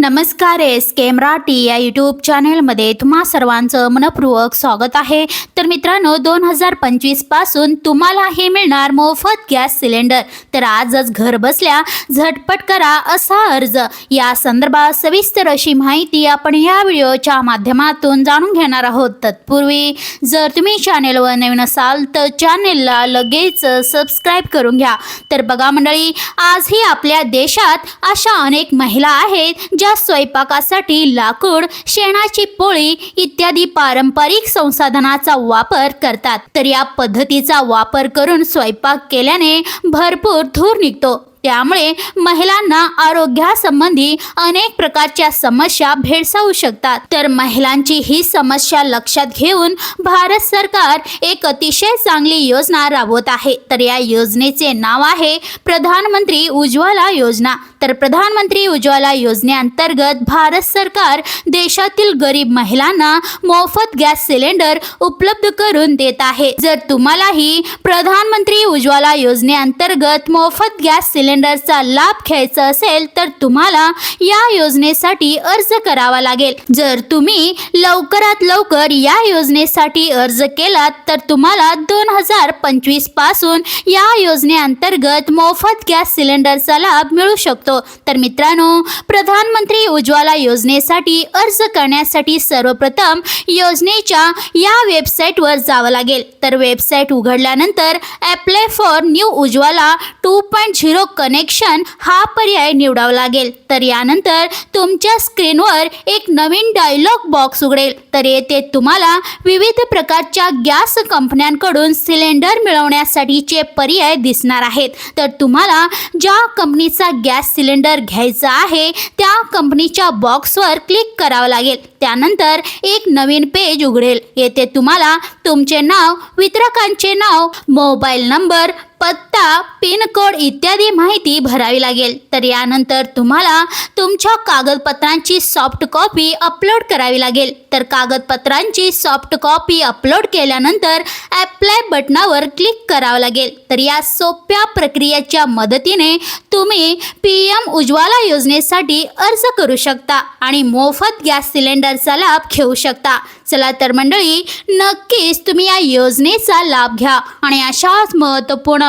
नमस्कार एस के मराठी या यूट्यूब चॅनेलमध्ये तुम्हा सर्वांचं मनपूर्वक स्वागत आहे. तर मित्रांनो दोन हजार पंचवीसपासून तुम्हाला हे मिळणार मोफत गॅस सिलेंडर. तर आजच घर बसल्या झटपट करा असा अर्ज. या संदर्भात सविस्तर अशी माहिती आपण या व्हिडिओच्या माध्यमातून जाणून घेणार आहोत. तत्पूर्वी जर तुम्ही चॅनेलवर नवीन असाल तर चॅनेलला लगेच सबस्क्राईब करून घ्या. तर बघा मंडळी आजही आपल्या देशात अशा अनेक महिला आहेत ज्या स्वयंपाकासाठी लाकूड शेणाची पोळी इत्यादी पारंपरिक संसाधनाचा वापर करतात. तर या पद्धतीचा वापर करून स्वयंपाक केल्याने भरपूर धूर निघतो. त्यामुळे महिलांना आरोग्यासंबंधी अनेक प्रकारच्या समस्या भेडसावू शकतात. तर महिलांची ही समस्या लक्षात घेऊन भारत सरकार एक अतिशय चांगली योजना राबवत आहे. तर या योजनेचे नाव आहे प्रधानमंत्री उज्ज्वला योजना. तर प्रधानमंत्री उज्ज्वला योजनेअंतर्गत भारत सरकार देशातील गरीब महिलांना मोफत गॅस सिलेंडर उपलब्ध करून देत आहे. जर तुम्हालाही प्रधानमंत्री उज्ज्वला योजनेअंतर्गत मोफत गॅस सिलेंडरचा लाभ घ्यायचा असेल तर तुम्हाला या योजनेसाठी अर्ज करावा लागेल. जर तुम्ही लवकरात लवकर या योजनेसाठी अर्ज केलात तर तुम्हाला दोन हजार पंचवीसपासून या योजनेअंतर्गत मोफत गॅस सिलेंडरचा लाभ मिळू शकतो. शकतो तर मित्रांनो प्रधानमंत्री उज्ज्वला योजनेसाठी अर्ज करण्यासाठी सर्वप्रथम योजनेच्या या वेबसाईटवर जावं लागेल. तर वेबसाईट उघडल्यानंतर apply for new Ujjwala two point zero connection हा पर्याय निवडावा लागेल. तर यानंतर तुमच्या स्क्रीनवर एक नवीन डायलॉग बॉक्स उघडेल. तर येथे तुम्हाला विविध प्रकारच्या गॅस कंपन्यांकडून सिलेंडर मिळवण्यासाठीचे पर्याय दिसणार आहेत. तर तुम्हाला ज्या कंपनीचा गॅस सिलेंडर घ्यायचा आहे त्या कंपनीच्या बॉक्सवर क्लिक करावं लागेल. त्यानंतर एक नवीन पेज उघडेल. येथे तुम्हाला तुमचे नाव वितरकांचे नाव मोबाईल नंबर पत्ता पिनकोड इत्यादी माहिती भरावी लागेल. तर यानंतर तुम्हाला तुमच्या कागदपत्रांची सॉफ्ट कॉपी अपलोड करावी लागेल. तर कागदपत्रांची सॉफ्ट कॉपी अपलोड केल्यानंतर ॲप्लाय बटनावर क्लिक करावं लागेल. तर या सोप्या प्रक्रियेच्या मदतीने तुम्ही पी एम उज्ज्वला योजनेसाठी अर्ज करू शकता आणि मोफत गॅस सिलेंडरचा लाभ घेऊ शकता. चला तर मंडळी नक्कीच तुम्ही या योजनेचा लाभ घ्या. आणि अशाच महत्त्वपूर्ण